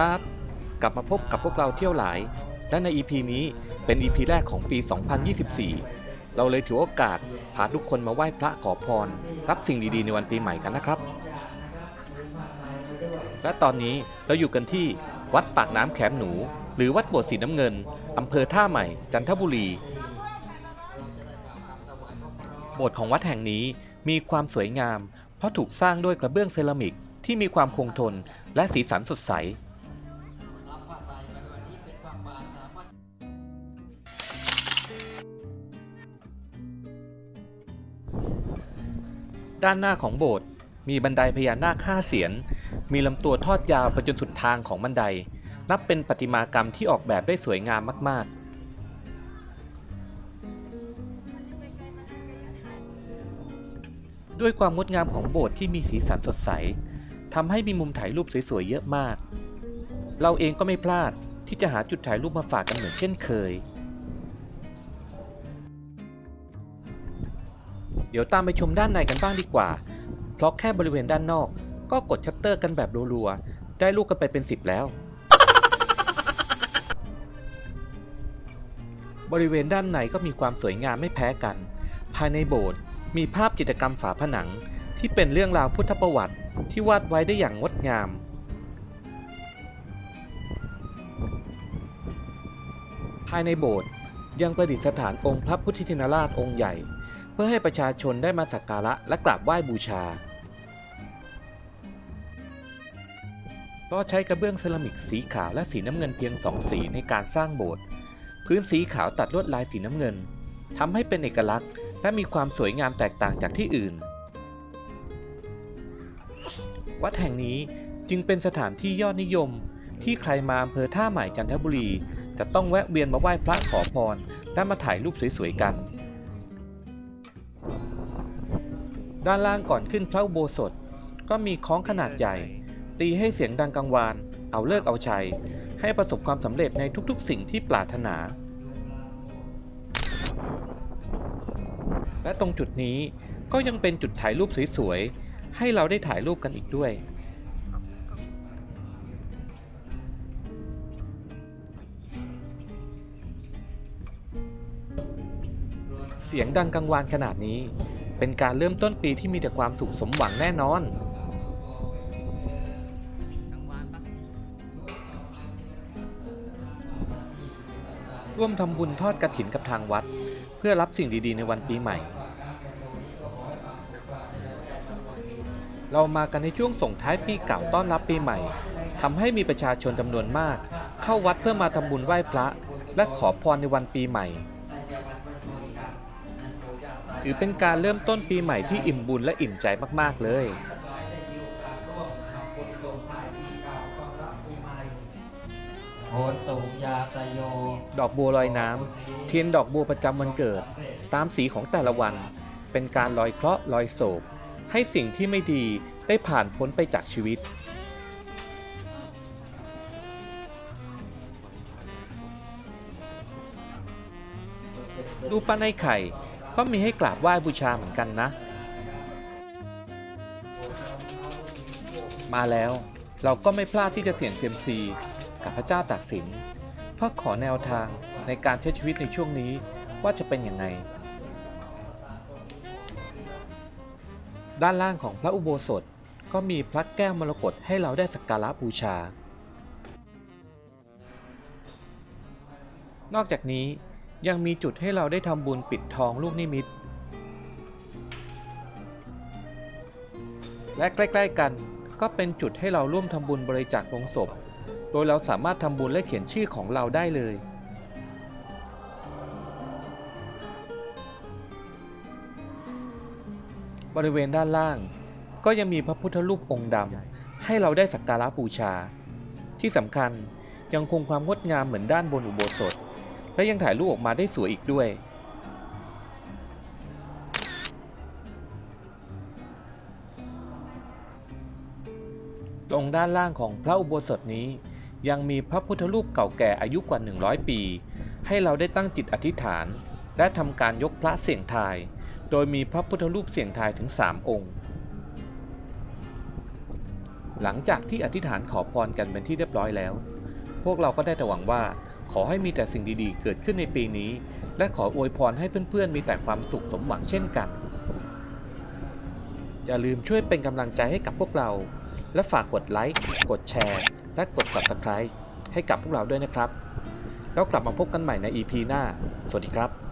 ครับ กลับมาพบกับพวกเราเที่ยวหลาย และใน EP นี้เป็น EP แรกของปี 2024 เราเลยถือโอกาสพาทุกคนมาไหว้พระขอพร รับสิ่งดีๆ ในวันปีใหม่กันนะครับ และตอนนี้เราอยู่กันที่วัดปากน้ำแขมหนู หรือวัดโบสถ์สีน้ำเงินอำเภอท่าใหม่ จันทบุรี โบสถ์ของวัดแห่งนี้มีความสวยงาม เพราะถูกสร้างด้วยกระเบื้องเซรามิกที่มีความคงทนและสีสันสดใส ด้านหน้าของโบสถ์มีบันไดพญานาคห้าเสียน มีลำตัวทอดยาวไปจนสุดทางของบันได นับเป็นประติมากรรมที่ออกแบบได้สวยงามมาก ๆด้วยความงดงามของโบสถ์ที่มีสีสันสดใสทำให้มีมุมถ่ายรูปสวยๆเยอะมาก เราเองก็ไม่พลาดที่จะหาจุดถ่ายรูปมาฝากกันเหมือนเช่นเคย เดี๋ยวตามไปชมด้านในกันบ้างดีกว่า เพราะแค่บริเวณด้านนอก ก็กดชัตเตอร์กันแบบรัวๆ ได้ลูกกันไปเป็นสิบแล้ว บริเวณด้านในก็มีความสวยงามไม่แพ้กัน ภายในโบสถ์มีภาพจิตรกรรมฝาผนัง ที่เป็นเรื่องราวพุทธประวัติที่วาดไว้ได้อย่างงดงามภายในโบสถ์ยังประดิษฐานองค์พระพุทธชินราชองค์ใหญ่ เพื่อให้ประชาชนได้มาสักการะและกราบไหว้บูชา ก็ใช้กระเบื้องเซรามิกสีขาวและสีน้ำเงินเพียงสองสีในการสร้างโบสถ์พื้นสีขาวตัดลวดลายสีน้ำเงินทำให้เป็นเอกลักษณ์และมีความสวยงามแตกต่างจากที่อื่น วัดแห่งนี้จึงเป็นสถานที่ยอดนิยม ที่ใครมาอำเภอท่าใหม่จันทบุรี จะต้องแวะเวียนมาไหว้พระขอพรและมาถ่ายรูปสวยๆกัน ด้านล่างก่อนขึ้นพระอุโบสถ ก็มีคล้องขนาดใหญ่ ตีให้เสียงดังกังวาน เอาเลิกเอาชัย ให้ประสบความสำเร็จในทุกๆ สิ่งที่ปรารถนา และตรงจุดนี้ก็ยังเป็นจุดถ่ายรูปสวยๆ ให้เราได้ถ่ายรูปกันอีกด้วยเสียงดังกังวานขนาดนี้ เป็นการเริ่มต้นปีที่มีแต่ความสุขสมหวังแน่นอน ร่วมทำบุญทอดกระถินกับทางวัด เพื่อรับสิ่งดีๆ ในวันปีใหม่ เรามากันในช่วงส่งท้ายปีเก่าต้อนรับปีใหม่ทำให้มีประชาชนจำนวนมาก เข้าวัดเพื่อมาทำบุญไหว้พระ และขอพรในวันปีใหม่ ถือเป็นการเริ่มต้นปีใหม่ที่อิ่มบุญและอิ่มใจมากๆเลยโหตุยาตโยดอกบัวลอยน้ำเทียนดอกบัวประจำวันเกิด ตามสีของแต่ละวัน เป็นการลอยเคราะห์ลอยโศกให้สิ่งที่ไม่ดีได้ผ่านพ้นไปจากชีวิต รูปปั้นไอ้ไข่ ก็มีให้กราบไหว้บูชาเหมือนกันนะ มาแล้วเราก็ไม่พลาดที่จะเสี่ยงเซียมซีกับพระเจ้าตากสิน เพื่อขอแนวทางในการใช้ชีวิตในช่วงนี้ว่าจะเป็นอย่างไง ด้านล่างของพระอุโบสถก็มีพระแก้วมรกตให้เราได้สักการะบูชา นอกจากนี้ ยังมีจุดให้เราได้ทำบุญปิดทองลูกนิมิต และใกล้ ๆ กันก็เป็นจุดให้เราร่วมทำบุญบริจาคลงศพ โดยเราสามารถทำบุญและเขียนชื่อของเราได้เลย บริเวณด้านล่าง ก็ยังมีพระพุทธรูปองค์ดำให้เราได้สักการะบูชา ที่สำคัญยังคงความงดงามเหมือนด้านบนอุโบสถ และยังถ่ายรูปออกมาได้สวยอีกด้วย ตรงด้านล่างของพระอุโบสถนี้ ยังมีพระพุทธรูปเก่าแก่อายุกว่า 100 ปี ให้เราได้ตั้งจิตอธิษฐาน และทำการยกพระเสียงทาย โดยมีพระพุทธรูปเสียงทายถึง 3 องค์ หลังจากที่อธิษฐานขอพรกันเป็นที่เรียบร้อยแล้ว พวกเราก็ได้แต่หวังว่า ขอให้มีแต่สิ่งดีๆ เกิดขึ้นในปีนี้ และขออวยพรให้เพื่อนๆ มีแต่ความสุขสมหวังเช่นกัน อย่าลืมช่วยเป็นกำลังใจให้กับพวกเรา และฝากกดไลค์ กดแชร์ และกด Subscribe ให้กับพวกเราด้วยนะครับ แล้วกลับมาพบกันใหม่ใน EP หน้า สวัสดีครับ